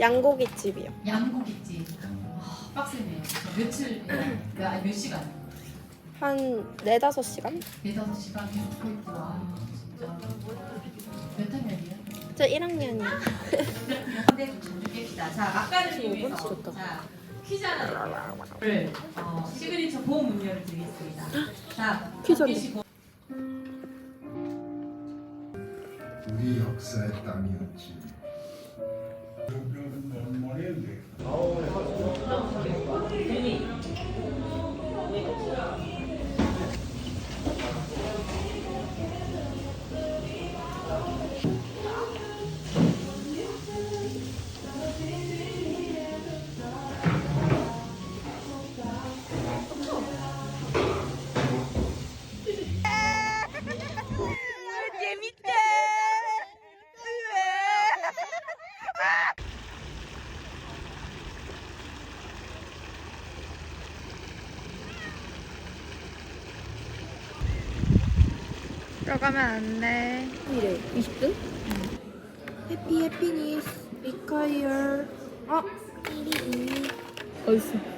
양고기집이요. 양고기집. 아, 빡세네요. 저 며칠, 몇, 아니, 몇 시간? 한 네다섯 시간? 네다섯 시간 계속 서 있고. 와, 진짜. 몇 학년이에요? 저 1학년이요. 근데 좀 깹시다. 자, 이용해서 좋다. 자, 퀴즈 하나를 어, 시그니처 보험 음료를 드리겠습니다. 자, 퀴즈네. 계시고 우리 역사의 땅이었지. Oh, yeah. 들어가면 안 돼. 이래 20등? 해피 해피니스 리카이어 어? 1위 어딨어?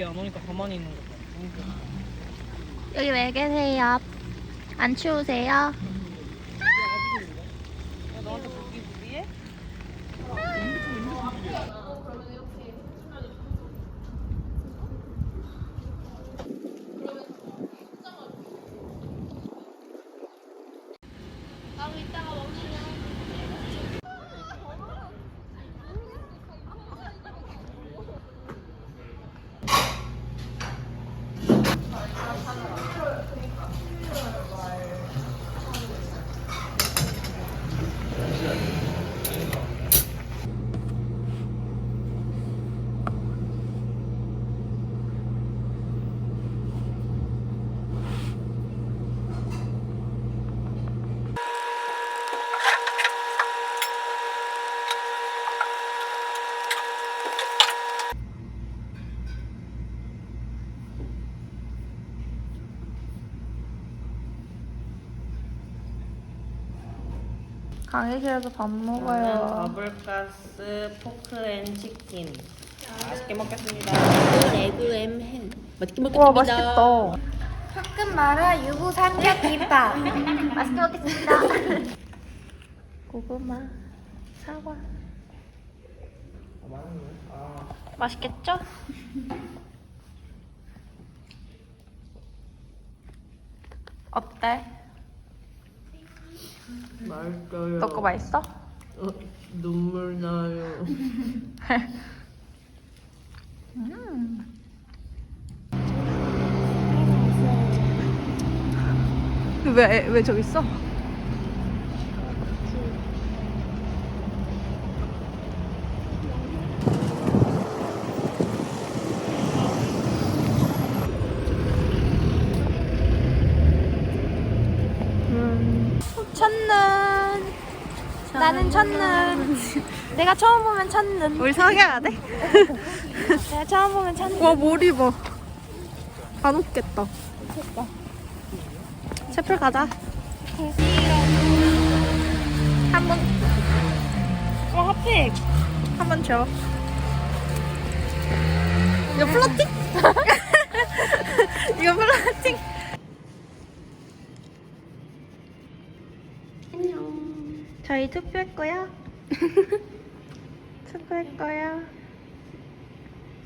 이렇게 안 오니까 가만히 있는 거 봐. 여기 왜 계세요? 안 추우세요? 하나. 강의실에서 밥 저는 먹어요. 더블가스 포크앤 치킨. 맛있게 먹겠습니다. 레그엠 햄 맛있게 와 맛있겠다. 흑금 마라 유부 삼겹 김밥. 맛있게 먹겠습니다. 고구마, 사과. 맛있겠죠? 어때? 맛있어요. 너거 맛있어? 어, 눈물 나요. 왜, 왜 저기 있어? 첫눈. 나는 첫눈. 내가 처음 보면 첫눈. 우리 사귀어야 돼? 내가 처음 보면 첫눈. 와 머리 봐안 웃겠다. 채플 가자. 한번. 어 핫픽 한번 줘. 이거 플러팅? 이거 플러팅 안녕 저희 투표했고요 수고했고요.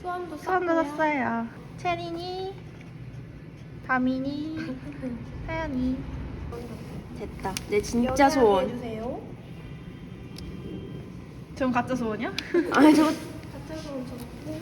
수원도 수원도 샀어요. 채린이, 다민이, 하연이. 됐다. 내 진짜 소원. 전 가짜 소원이야? 아니 저 가짜 소원 적고